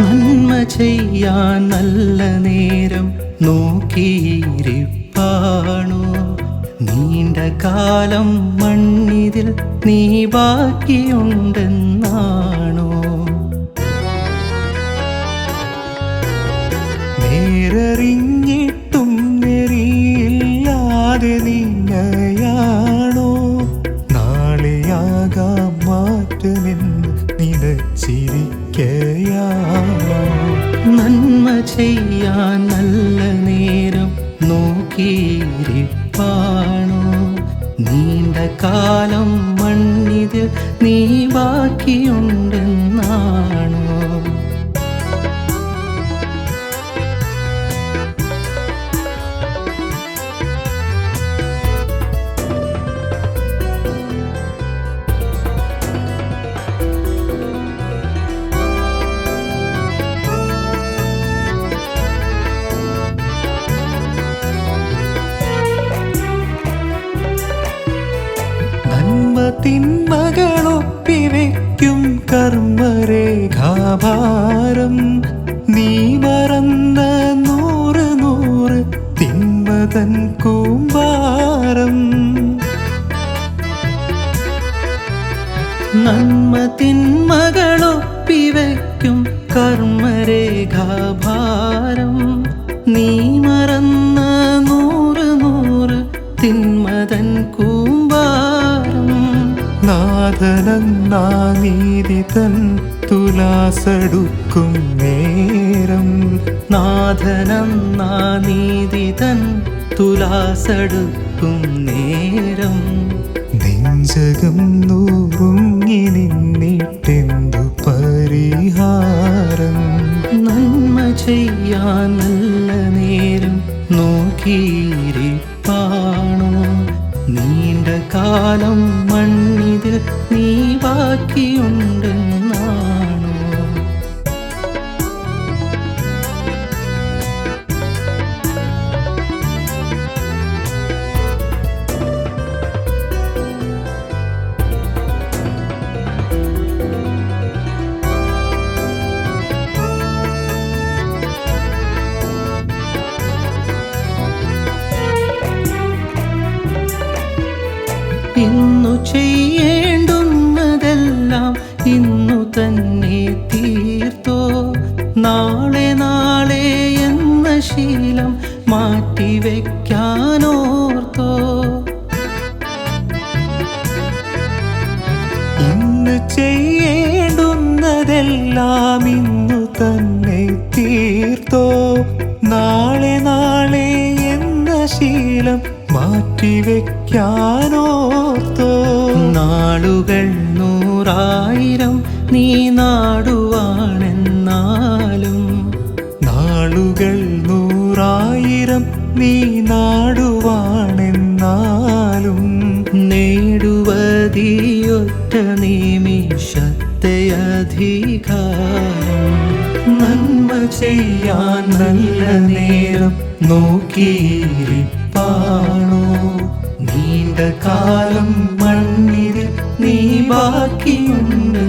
നന്മ ചെയ്യാൻ നല്ല നേരം നോക്കിയിരിപ്പാണോ? നീണ്ട കാലം മണ്ണിതിൽ നീ ബാക്കിയുണ്ടെന്നാണോ? നേരറിഞ്ഞിട്ടും നെറിയില്ലാതെ നീങ്ങയാണോ നന്മ ചെയ്യാൻ നല്ല നേരം നോക്കിയിരിപ്പാണോ? നീണ്ട കാലം മണ്ണിത് നീ ബാക്കിയുണ്ടെന്നാണോ? തിന്മകളൊപ്പിവെക്കും കർമ്മരേഖാഭാരം. നീ മറന്ന നൂറ് നൂറ് തിന്മതൻ കൂമ്പാരം. നന്മ തിന്മകളൊപ്പിവെക്കും കർമ്മരേഖാഭാരം. നീ മറന്ന നൂറ് നൂറ് തിന്മതൻ കൂമ്പാരം നീതി തൻ തുലാസടുക്കും നേരം. നാഥനെന്നാ നീതി തൻ തുലാസടുക്കും നേരം. നെഞ്ചകം നൂറുങ്ങി നിന്നിട്ടെന്തു പരിഹാരം? നന്മ ചെയ്യാൻ നല്ല നേരം നോക്കിയിരിപ്പാണോ ബാക്കിയുണ്ടെന്നാണോ ഇന്നു ചെയ്യേണ്ടുന്നതെല്ലാം ശീലം മാറ്റി മാറ്റിവെക്കാനോർത്തോ? ഇന്ന് ചെയ്യേണ്ടുന്നതെല്ലാം ഇന്നു തന്നെ തീർത്തോ? നാളെ നാളെ എന്ന ശീലം മാറ്റി മാറ്റിവെക്കാനോർത്തോ? നാളുകൾ നൂറായിരം നീ നാടുവാണെന്നാലും നാളുകൾ നൂറായിരം നീ നാടുവാണെന്നാലും നേടുവതിയൊറ്റ നിമിഷത്തെ നന്മ ചെയ്യാൻ നല്ല നേരം നോക്കിയിരിപ്പാണോ? നീണ്ട കാലം മണ്ണിൽ നീ ബാക്കിയുണ്ട്